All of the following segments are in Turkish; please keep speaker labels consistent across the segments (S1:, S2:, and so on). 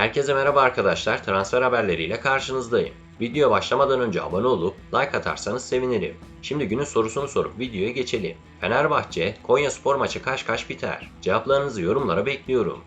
S1: Herkese merhaba arkadaşlar. Transfer haberleriyle karşınızdayım. Video başlamadan önce abone olup like atarsanız sevinirim. Şimdi günün sorusunu sorup videoya geçelim. Fenerbahçe, Konya Spor maçı kaç kaç biter? Cevaplarınızı yorumlara bekliyorum.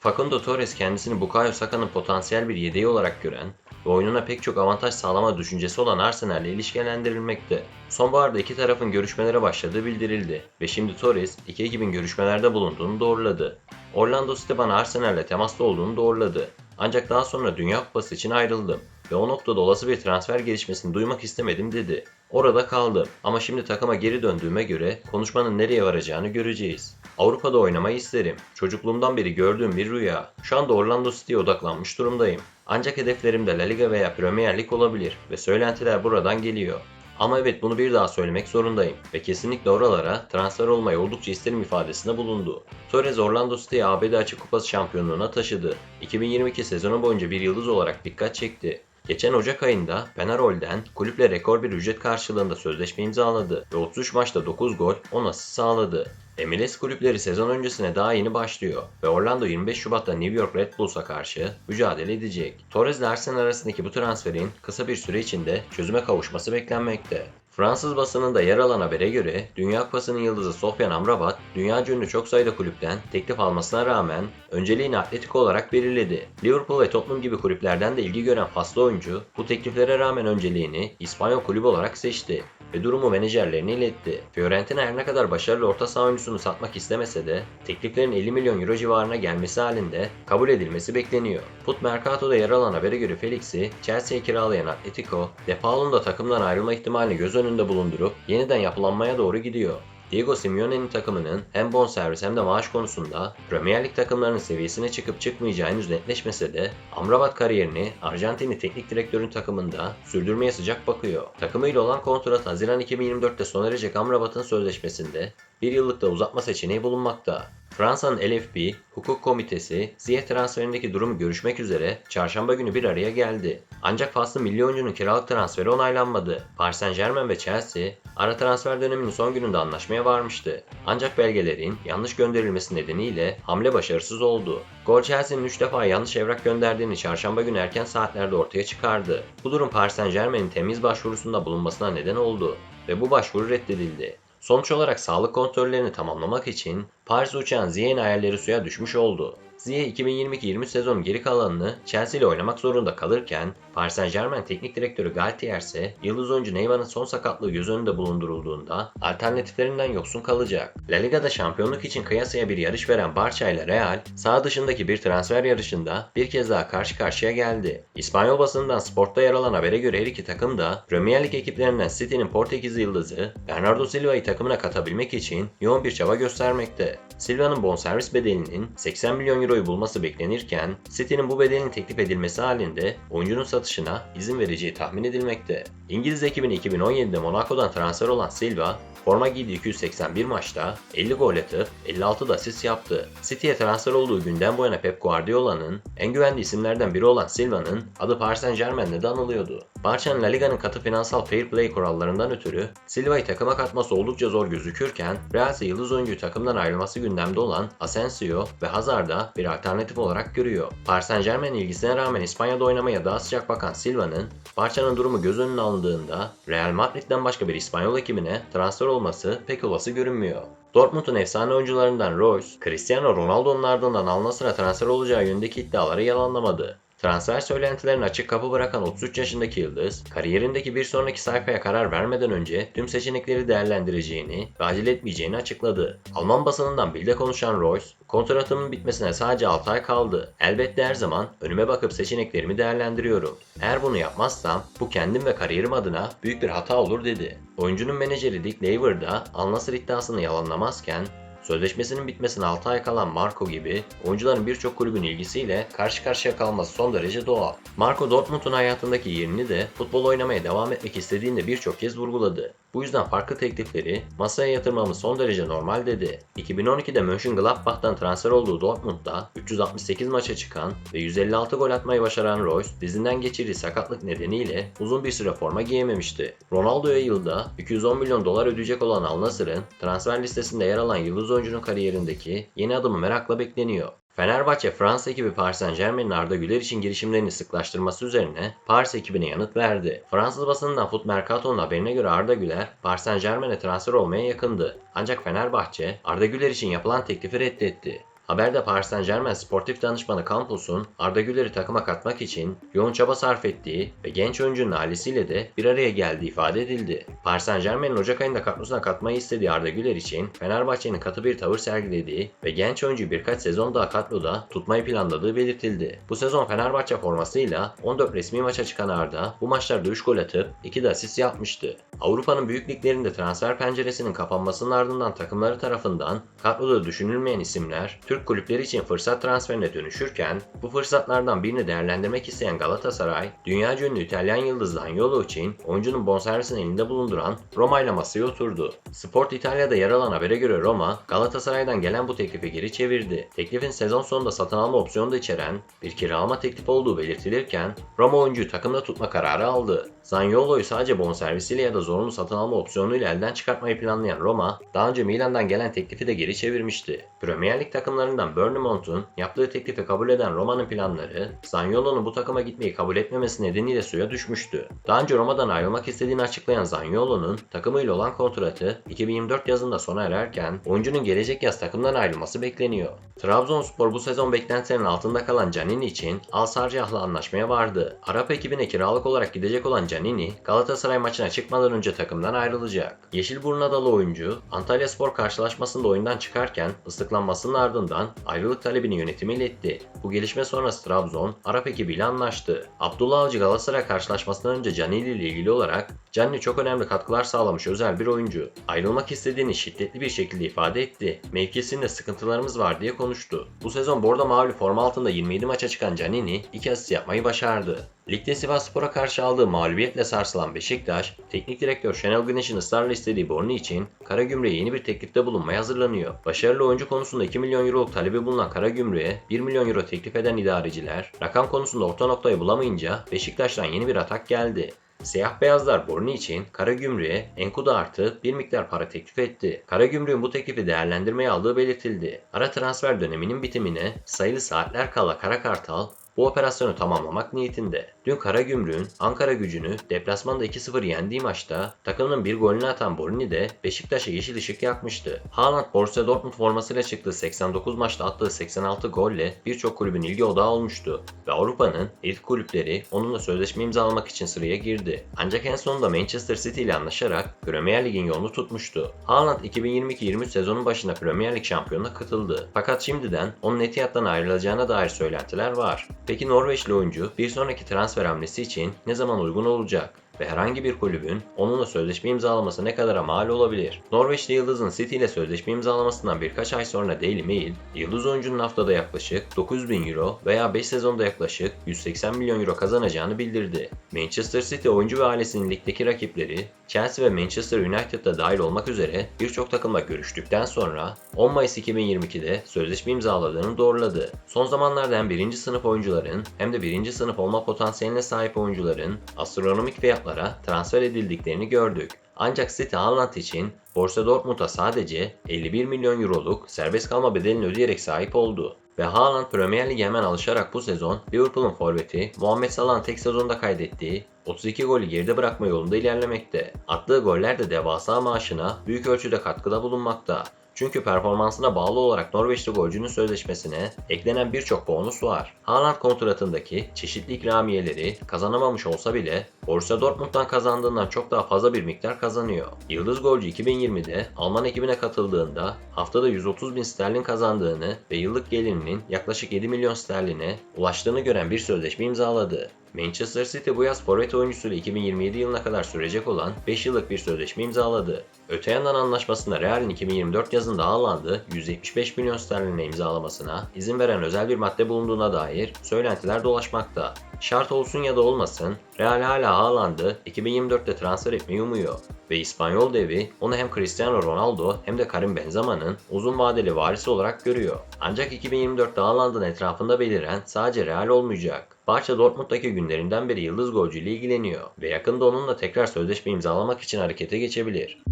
S1: Facundo Torres kendisini Bukayo Saka'nın potansiyel bir yedeği olarak gören ve oyununa pek çok avantaj sağlama düşüncesi olan Arsenal ile ilişkilendirilmekte. Sonbaharda iki tarafın görüşmelere başladığı bildirildi ve şimdi Torres iki ekibin görüşmelerde bulunduğunu doğruladı. Orlando City bana Arsenal ile temasta olduğunu doğruladı. Ancak daha sonra Dünya Kupası için ayrıldım ve o noktada olası bir transfer gelişmesini duymak istemedim dedi. Orada kaldım ama şimdi takıma geri döndüğüme göre konuşmanın nereye varacağını göreceğiz. Avrupa'da oynamayı isterim. Çocukluğumdan beri gördüğüm bir rüya. Şu anda Orlando City'ye odaklanmış durumdayım. Ancak hedeflerim de La Liga veya Premier Lig olabilir ve söylentiler buradan geliyor. Ama evet bunu bir daha söylemek zorundayım ve kesinlikle oralara transfer olmayı oldukça isterim ifadesinde bulundu. Torres Orlando City'yi ABD Açık Kupası şampiyonluğuna taşıdı. 2022 sezonu boyunca bir yıldız olarak dikkat çekti. Geçen Ocak ayında Penarol'den kulüple rekor bir ücret karşılığında sözleşme imzaladı ve 33 maçta 9 gol 10 asist sağladı. MLS kulüpleri sezon öncesine daha yeni başlıyor ve Orlando 25 Şubat'ta New York Red Bulls'a karşı mücadele edecek. Torres ile Arsenal arasındaki bu transferin kısa bir süre içinde çözüme kavuşması beklenmekte. Fransız basınında yer alan habere göre Dünya Kupası'nın yıldızı Sofyan Amrabat, dünya ünlü çok sayıda kulüpten teklif almasına rağmen önceliğini Atletico olarak belirledi. Liverpool ve Tottenham gibi kulüplerden de ilgi gören faslı oyuncu bu tekliflere rağmen önceliğini İspanyol kulübü olarak seçti ve durumu menajerlerine iletti. Fiorentina her ne kadar başarılı orta saha oyuncusunu satmak istemese de tekliflerin 50 milyon euro civarına gelmesi halinde kabul edilmesi bekleniyor. Foot Mercato'da yer alan habere göre Felix'i Chelsea'ye kiralayan Atletico, De takımdan ayrılma ihtimalini göz önünde bulundurup yeniden yapılanmaya doğru gidiyor. Diego Simeone'nin takımının hem bonservis hem de maaş konusunda Premier Lig takımlarının seviyesine çıkıp çıkmayacağı henüz netleşmese de Amrabat kariyerini Arjantinli teknik direktörün takımında sürdürmeye sıcak bakıyor. Takımıyla olan kontrat Haziran 2024'te sona erecek Amrabat'ın sözleşmesinde bir yıllıkta uzatma seçeneği bulunmakta. Fransa'nın LFP Hukuk Komitesi Ziyeh transferindeki durumu görüşmek üzere çarşamba günü bir araya geldi. Ancak faslı milli oyuncunun kiralık transferi onaylanmadı. Paris Saint Germain ve Chelsea ara transfer döneminin son gününde anlaşmaya varmıştı. Ancak belgelerin yanlış gönderilmesi nedeniyle hamle başarısız oldu. Gol Chelsea'nin 3 defa yanlış evrak gönderdiğini çarşamba günü erken saatlerde ortaya çıkardı. Bu durum Paris Saint Germain'in temiz başvurusunda bulunmasına neden oldu ve bu başvuru reddedildi. Sonuç olarak sağlık kontrollerini tamamlamak için Paris uçağın Ziyeh'in ayarları suya düşmüş oldu. Ziyeh 2022-23 sezonun geri kalanını Chelsea ile oynamak zorunda kalırken Paris Saint Germain teknik direktörü Galtier ise yıldız oyuncu Neymar'ın son sakatlığı göz önünde bulundurulduğunda alternatiflerinden yoksun kalacak. La Liga'da şampiyonluk için kıyasaya bir yarış veren Barça ile Real, sağ dışındaki bir transfer yarışında bir kez daha karşı karşıya geldi. İspanyol basınından Sport'ta yer alan habere göre her iki takım da Premier Lig ekiplerinden City'nin Portekiz yıldızı Bernardo Silva'yı takımına katabilmek için yoğun bir çaba göstermekte. Silva'nın bonservis bedelinin 80 milyon euroyu bulması beklenirken City'nin bu bedelin teklif edilmesi halinde oyuncunun satışına izin vereceği tahmin edilmekte. İngiliz ekibine 2017'de Monaco'dan transfer olan Silva, forma giydiği 281 maçta 50 gol atıp 56 da asist yaptı. City'ye transfer olduğu günden bu yana Pep Guardiola'nın en güvenli isimlerden biri olan Silva'nın adı Paris Saint Germain'de de anılıyordu. Barça'nın La Liga'nın katı finansal fair play kurallarından ötürü Silva'yı takıma katması oldukça zor gözükürken Real ise yıldız oyuncuyu takımdan ayrılması gündemde olan Asensio ve Hazard'a bir alternatif olarak görüyor. Paris Saint Germain ilgisine rağmen İspanya'da oynamaya daha sıcak bakan Silva'nın Barça'nın durumu göz önüne alındığında Real Madrid'den başka bir İspanyol ekibine transfer olması pek olası görünmüyor. Dortmund'un efsane oyuncularından Royce, Cristiano Ronaldo'nun ardından Al Nassr'a transfer olacağı yönündeki iddiaları yalanlamadı. Transfer söylentilerini açık kapı bırakan 33 yaşındaki Yıldız, kariyerindeki bir sonraki sayfaya karar vermeden önce tüm seçenekleri değerlendireceğini ve acele etmeyeceğini açıkladı. Alman basınından bilde konuşan Royce, kontratımın bitmesine sadece 6 ay kaldı. Elbette her zaman önüme bakıp seçeneklerimi değerlendiriyorum. Eğer bunu yapmazsam bu kendim ve kariyerim adına büyük bir hata olur dedi. Oyuncunun menajeri Dick Laver da Al iddiasını yalanlamazken Sözleşmesinin bitmesine 6 ay kalan Marco gibi oyuncuların birçok kulübün ilgisiyle karşı karşıya kalması son derece doğal. Marco Dortmund'un hayatındaki yerini de futbol oynamaya devam etmek istediğinde birçok kez vurguladı. Bu yüzden farklı teklifleri masaya yatırmamız son derece normal dedi. 2012'de Mönchengladbach'tan transfer olduğu Dortmund'da 368 maça çıkan ve 156 gol atmayı başaran Royce dizinden geçirdiği sakatlık nedeniyle uzun bir süre forma giyememişti. Ronaldo'ya yılda 210 milyon dolar ödeyecek olan Al Nassr'ın transfer listesinde yer alan yıldız oyuncunun kariyerindeki yeni adımı merakla bekleniyor. Fenerbahçe Fransa ekibi Paris Saint Germain'in Arda Güler için girişimlerini sıklaştırması üzerine Paris ekibine yanıt verdi. Fransız basınından Foot Mercato'nun haberine göre Arda Güler Paris Saint Germain'e transfer olmaya yakındı. Ancak Fenerbahçe Arda Güler için yapılan teklifi reddetti. Haberde Paris Saint Germain sportif danışmanı Campus'un Arda Güler'i takıma katmak için yoğun çaba sarf ettiği ve genç oyuncunun ailesiyle de bir araya geldiği ifade edildi. Paris Saint Germain'in Ocak ayında kadrosuna katmayı istediği Arda Güler için Fenerbahçe'nin katı bir tavır sergilediği ve genç oyuncuyu birkaç sezon daha kadroda tutmayı planladığı belirtildi. Bu sezon Fenerbahçe formasıyla 14 resmi maça çıkan Arda bu maçlarda 3 gol atıp 2 de asist yapmıştı. Avrupa'nın büyük liglerinde transfer penceresinin kapanmasının ardından takımları tarafından kadroda düşünülmeyen isimler Türk kulüpleri için fırsat transferine dönüşürken bu fırsatlardan birini değerlendirmek isteyen Galatasaray, dünya ünlü İtalyan yıldız Zaniolo için oyuncunun bonservisini elinde bulunduran Roma ile masaya oturdu. Sport İtalya'da yer alan habere göre Roma, Galatasaray'dan gelen bu teklifi geri çevirdi. Teklifin sezon sonunda satın alma opsiyonu da içeren bir kiralama teklifi olduğu belirtilirken Roma oyuncuyu takımda tutma kararı aldı. Zaniolo'yu sadece bonservisiyle ya da zorunlu satın alma opsiyonuyla elden çıkartmayı planlayan Roma, daha önce Milan'dan gelen teklifi de geri çevirmişti. Premier Lig takımlarından Bournemouth'un yaptığı teklifi kabul eden Roma'nın planları, Zaniolo'nun bu takıma gitmeyi kabul etmemesi nedeniyle suya düşmüştü. Daha önce Roma'dan ayrılmak istediğini açıklayan Zaniolo'nun takımıyla olan kontratı 2024 yazında sona ererken oyuncunun gelecek yaz takımdan ayrılması bekleniyor. Trabzonspor bu sezon beklentilerin altında kalan Canini için Al Sarjah'la anlaşmaya vardı. Arap ekibine kiralık olarak gidecek olan Canini, Galatasaray maçına çıkmadan önce takımdan ayrılacak. Yeşilburun adalı oyuncu, Antalya Spor karşılaşmasında oyundan çıkarken ıslıklanmasının ardından ayrılık talebini yönetime iletti. Bu gelişme sonrası Trabzon, Arap ekibiyle anlaştı. Abdullah Avcı Galatasaray karşılaşmasından önce Canini ile ilgili olarak Canini çok önemli katkılar sağlamış özel bir oyuncu. Ayrılmak istediğini şiddetli bir şekilde ifade etti. Mevkisinde sıkıntılarımız var diye konuştu. Bu sezon Bordo Mavili forma altında 27 maça çıkan Canini 2 asist yapmayı başardı. Ligde Sivasspor'a karşı aldığı mağlubiyetle sarsılan Beşiktaş, teknik direktör Şenol Güneş'in ısrarla istediği Borni için Karagümrük'e yeni bir teklifte bulunmaya hazırlanıyor. Başarılı oyuncu konusunda 2 milyon euroluk talebi bulunan Karagümrük'e 1 milyon euro teklif eden idareciler, rakam konusunda orta noktayı bulamayınca Beşiktaş'tan yeni bir atak geldi. Siyah beyazlar Borni için Karagümrük'e Enkudu artı bir miktar para teklif etti. Karagümrük'ün bu teklifi değerlendirmeye aldığı belirtildi. Ara transfer döneminin bitimine sayılı saatler kala Kara Kartal bu operasyonu tamamlamak niyetinde. Dün Karagümrük'ün Ankara gücünü deplasmanda 2-0 yendiği maçta takımının bir golünü atan Borini de Beşiktaş'a yeşil ışık yakmıştı. Haaland Borussia Dortmund formasıyla çıktığı 89 maçta attığı 86 golle birçok kulübün ilgi odağı olmuştu ve Avrupa'nın elit kulüpleri onunla sözleşme imzalamak için sıraya girdi. Ancak en sonunda Manchester City ile anlaşarak Premier Lig'in yolunu tutmuştu. Haaland 2022-23 sezonun başında Premier Lig şampiyonuna katıldı. Fakat şimdiden onun Etihad'dan ayrılacağına dair söylentiler var. Peki Norveçli oyuncu bir sonraki transfer hamlesi için ne zaman uygun olacak? Ve herhangi bir kulübün onunla sözleşme imzalaması ne kadara mal olabilir? Norveçli Yıldız'ın City ile sözleşme imzalamasından birkaç ay sonra Daily Mail, Yıldız oyuncunun haftada yaklaşık 9 bin euro veya 5 sezonda yaklaşık 180 milyon euro kazanacağını bildirdi. Manchester City oyuncu ve ailesinin ligdeki rakipleri Chelsea ve Manchester United'da dahil olmak üzere birçok takımla görüştükten sonra 10 Mayıs 2022'de sözleşme imzaladığını doğruladı. Son zamanlarda hem birinci sınıf oyuncuların hem de birinci sınıf olma potansiyeline sahip oyuncuların astronomik fiyatlara transfer edildiklerini gördük. Ancak City Haaland için Borussia Dortmund'a sadece 51 milyon euroluk serbest kalma bedelini ödeyerek sahip oldu. Ve Haaland Premier Lig'e hemen alışarak bu sezon Liverpool'un forveti Muhammed Salah'ın tek sezonda kaydettiği 32 golü geride bırakma yolunda ilerlemekte. Attığı goller de devasa maaşına büyük ölçüde katkıda bulunmakta. Çünkü performansına bağlı olarak Norveçli golcünün sözleşmesine eklenen birçok bonus var. Haaland kontratındaki çeşitli ikramiyeleri kazanamamış olsa bile Borussia Dortmund'dan kazandığından çok daha fazla bir miktar kazanıyor. Yıldız golcü 2020'de Alman ekibine katıldığında haftada 130 bin sterlin kazandığını ve yıllık gelirinin yaklaşık 7 milyon sterline ulaştığını gören bir sözleşme imzaladı. Manchester City bu yaz forvet oyuncusuyla 2027 yılına kadar sürecek olan 5 yıllık bir sözleşme imzaladı. Öte yandan anlaşmasında Real'in 2024 yazında Haaland'ı 175 milyon sterline imzalamasına izin veren özel bir madde bulunduğuna dair söylentiler dolaşmakta. Şart olsun ya da olmasın Real hala Haaland'ı 2024'te transfer etmeyi umuyor ve İspanyol devi onu hem Cristiano Ronaldo hem de Karim Benzema'nın uzun vadeli varisi olarak görüyor. Ancak 2024'te Haaland'ın etrafında beliren sadece Real olmayacak. Barça Dortmund'daki günlerinden beri yıldız golcüyle ilgileniyor ve yakında onunla tekrar sözleşme imzalamak için harekete geçebilir.